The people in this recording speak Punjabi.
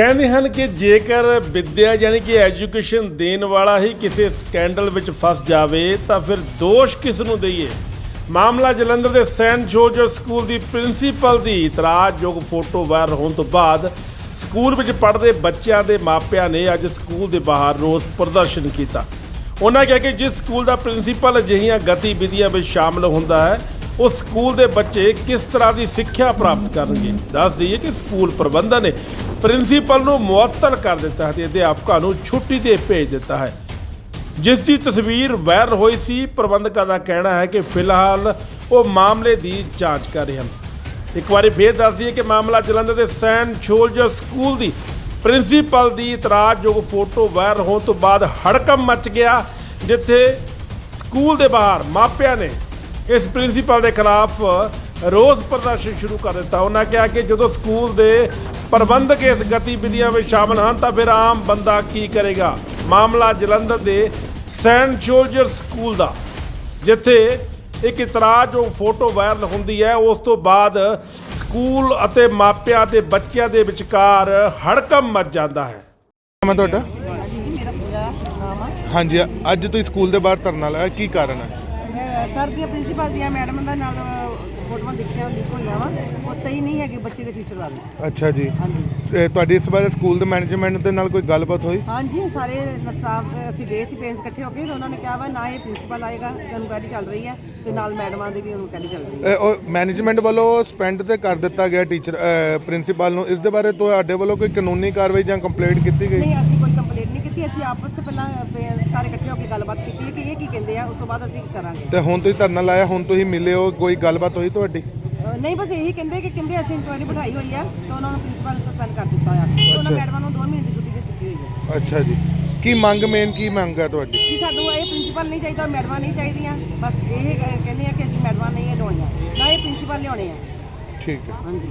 ਕਹਿੰਦੇ ਹਨ ਕਿ ਜੇਕਰ ਵਿੱਦਿਆ ਯਾਨੀ ਕਿ ਐਜੂਕੇਸ਼ਨ ਦੇਣ ਵਾਲਾ ਹੀ ਕਿਸੇ ਸਕੈਂਡਲ ਵਿੱਚ ਫਸ ਜਾਵੇ, ਤਾਂ ਫਿਰ ਦੋਸ਼ ਕਿਸ ਨੂੰ ਦਈਏ? ਮਾਮਲਾ ਜਲੰਧਰ ਦੇ ਸੈਂਟ ਜੋਰਜ ਸਕੂਲ ਦੀ ਪ੍ਰਿੰਸੀਪਲ ਦੀ ਇਤਰਾਜ਼ਯੋਗ ਫੋਟੋ ਵਾਇਰਲ ਹੋਣ ਤੋਂ ਬਾਅਦ ਸਕੂਲ ਵਿੱਚ ਪੜ੍ਹਦੇ ਬੱਚਿਆਂ ਦੇ ਮਾਪਿਆਂ ਨੇ ਅੱਜ ਸਕੂਲ ਦੇ ਬਾਹਰ ਰੋਸ ਪ੍ਰਦਰਸ਼ਨ ਕੀਤਾ। ਉਹਨਾਂ ਕਿਹਾ ਕਿ ਜਿਸ ਸਕੂਲ ਦਾ ਪ੍ਰਿੰਸੀਪਲ ਅਜਿਹੀਆਂ ਗਤੀਵਿਧੀਆਂ ਵਿੱਚ ਸ਼ਾਮਲ ਹੁੰਦਾ ਹੈ, ਉਸ ਸਕੂਲ ਦੇ ਬੱਚੇ ਕਿਸ ਤਰ੍ਹਾਂ ਦੀ ਸਿੱਖਿਆ ਪ੍ਰਾਪਤ ਕਰਨਗੇ? ਦੱਸ ਦਈਏ ਕਿ ਸਕੂਲ ਪ੍ਰਬੰਧਨ ਨੇ ਪ੍ਰਿੰਸੀਪਲ ਨੂੰ ਮੁਅੱਤਲ ਕਰ ਦਿੱਤਾ ਹੈ ਤੇ ਅਧਿਆਪਕਾਂ ਨੂੰ ਛੁੱਟੀ ਤੇ ਭੇਜ ਦਿੱਤਾ ਹੈ। ਜਿਸ ਦੀ ਤਸਵੀਰ ਵਾਇਰਲ ਹੋਈ ਸੀ, ਪ੍ਰਬੰਧਕਾਂ ਦਾ ਕਹਿਣਾ ਹੈ ਕਿ ਫਿਲਹਾਲ ਉਹ ਮਾਮਲੇ ਦੀ ਜਾਂਚ ਕਰ ਰਹੇ ਹਨ। ਇੱਕ ਵਾਰੀ ਫੇਰ ਦੱਸ ਦਈਏ ਕਿ ਮਾਮਲਾ ਜਲੰਧਰ ਦੇ ਸੈਂਟ ਛੋਲਜਰ ਸਕੂਲ ਦੀ ਪ੍ਰਿੰਸੀਪਲ ਦੀ ਇਤਰਾਜ਼ਯੋਗ ਫੋਟੋ ਵਾਇਰਲ ਹੋਣ ਤੋਂ ਬਾਅਦ ਹੜਕਮ ਮਚ ਗਿਆ, ਜਿੱਥੇ ਸਕੂਲ ਦੇ ਬਾਹਰ ਮਾਪਿਆਂ ਨੇ ਇਸ ਪ੍ਰਿੰਸੀਪਲ ਦੇ ਖਿਲਾਫ ਰੋਸ ਪ੍ਰਦਰਸ਼ਨ ਸ਼ੁਰੂ ਕਰ ਦਿੱਤਾ। ਉਹਨਾਂ ਕਿਹਾ ਕਿ ਜਦੋਂ ਸਕੂਲ ਦੇ ਪ੍ਰਬੰਧਕ ਇਸ ਗਤੀਵਿਧੀਆਂ ਵਿੱਚ ਸ਼ਾਮਲ ਹਨ ਤਾਂ ਫਿਰ ਆਮ ਬੰਦਾ ਕੀ ਕਰੇਗਾ? ਮਾਮਲਾ ਜਲੰਧਰ ਦੇ ਸੈਂਟ ਜੋਰਜਰ ਸਕੂਲ ਦਾ ਜਿੱਥੇ ਇੱਕ ਇਤਰਾਜ਼ ਉਹ ਫੋਟੋ ਵਾਇਰਲ ਹੁੰਦੀ ਹੈ। ਉਸ ਤੋਂ ਬਾਅਦ ਸਕੂਲ ਅਤੇ ਮਾਪਿਆਂ ਤੇ ਬੱਚਿਆਂ ਦੇ ਵਿਚਕਾਰ ਹੜਕੰਪ ਮਚ ਜਾਂਦਾ ਹੈ। ਹੈ ਤੁਹਾਡਾ? ਹਾਂਜੀ ਅੱਜ ਤੁਸੀਂ ਸਕੂਲ ਦੇ ਬਾਹਰ ਧਰਨਾ ਲਾਇਆ। ਕੀ ਕਾਰਨ ਹੈ? ਮੈਂ ਸਰ ਦੀਆਂ ਪ੍ਰਿੰਸੀਪਲ ਦੀਆਂ ਮੈਡਮ ਦਾ ਨਾਲ ਫੋਟੋਆਂ ਦੇਖੀਆਂ ਲਿਖ ਹੋਈਆਂ ਵਾ। ਉਹ ਸਹੀ ਨਹੀਂ ਹੈਗੇ ਬੱਚੇ ਦੇ ਫਿਊਚਰ ਵੱਲ। ਅੱਛਾ ਜੀ। ਹਾਂਜੀ। ਸ- ਤੁਹਾਡੀ ਇਸ ਬਾਰੇ ਸਕੂਲ ਦੇ ਮੈਨੇਜਮੈਂਟ ਦੇ ਨਾਲ ਕੋਈ ਗੱਲਬਾਤ ਹੋਈ? ਹਾਂਜੀ ਸਾਰੇ ਸਟਾਫ ਅਸੀਂ ਗਏ ਸੀ ਪੇਰੈਂਟਸ ਇਕੱਠੇ ਹੋ ਕੇ ਤੇ ਉਹਨਾਂ ਨੇ ਕਿਹਾ ਵਾ ਨਾ ਇਹ ਪ੍ਰਿੰਸੀਪਲ ਆਏਗਾ ਇਨਕੁਆਇਰੀ ਚੱਲ ਰਹੀ ਹੈ ਤੇ ਨਾਲ ਮੈਡਮਾਂ ਦੀ ਵੀ ਇਨਕੁਆਇਰੀ ਚੱਲ ਰਹੀ ਹੈ। ਉਹ ਮੈਨੇਜਮੈਂਟ ਵੱਲੋਂ ਸਪੈਂਡ ਤੇ ਕਰ ਦਿੱਤਾ ਗਿਆ ਟੀਚਰ ਪ੍ਰਿੰਸੀਪਲ ਨੂੰ। ਇਸ ਦੇ ਬਾਰੇ ਤੁਹਾਡੇ ਵੱਲੋਂ ਕੋਈ ਕਾਨੂੰਨੀ ਕਾਰਵਾਈ ਜਾਂ ਕੰਪਲੇਂਟ ਕੀਤੀ ਗਈ? ਨਹੀਂ ਅਸੀਂ ਕੋਈ ਕੀਤੀ ਅਸੀਂ ਆਪਸ ਵਿੱਚ ਪਹਿਲਾਂ ਸਾਰੇ ਇਕੱਠੇ ਹੋ ਕੇ ਗੱਲਬਾਤ ਕੀਤੀ ਹੈ ਕਿ ਇਹ ਕੀ ਕਹਿੰਦੇ ਆ ਉਸ ਤੋਂ ਬਾਅਦ ਅਸੀਂ ਕਰਾਂਗੇ? ਤੇ ਹੁਣ ਤੁਸੀਂ ਧਰਨਾ ਲਾਇਆ ਹੁਣ ਤੁਸੀਂ ਮਿਲੇ ਹੋ ਕੋਈ ਗੱਲਬਾਤ ਹੋਈ ਤੁਹਾਡੀ? ਅਹ ਨਹੀਂ ਬਸ ਇਹੀ ਕਹਿੰਦੇ ਕਿ ਕਹਿੰਦੇ ਅਸੀਂ ਇਨਕੁਆਇਰੀ ਬਿਠਾਈ ਹੋਈ ਆ ਤੇ ਉਹਨਾਂ ਨੂੰ ਪ੍ਰਿੰਸੀਪਲ ਸਸਪੈਂਡ ਕਰ ਦਿੱਤਾ ਹੋਇਆ। ਤੇ ਉਹਨਾਂ। ਮੈਡਮਾਂ ਨੂੰ 2 ਮਹੀਨੇ ਦੀ ਛੁੱਟੀ ਦੇ ਦਿੱਤੀ ਹੋਈ ਹੈ ਅੱਛਾ ਜੀ। ਕੀ ਮੰਗ ਮੇਨ ਕੀ ਮੰਗ ਹੈ ਤੁਹਾਡੀ? ਕਿ ਸਾਨੂੰ ਇਹ ਪ੍ਰਿੰਸੀਪਲ ਨਹੀਂ ਚਾਹੀਦਾ ਮੈਡਮਾਂ ਨਹੀਂ ਚਾਹੀਦੀਆਂ। ਬਸ ਇਹ ਕ- ਕਹਿੰਦੇ ਆ ਕਿ ਅਸੀਂ ਮੈਡਮਾਂ ਨਹੀਂ ਲਿਆਉਣੀਆਂ। ਨਾ ਇਹ ਪ੍ਰਿੰਸੀਪਲ ਲਿਆਉਣੇ ਆ। ਠੀਕ ਹੈ। ਹਾਂਜੀ।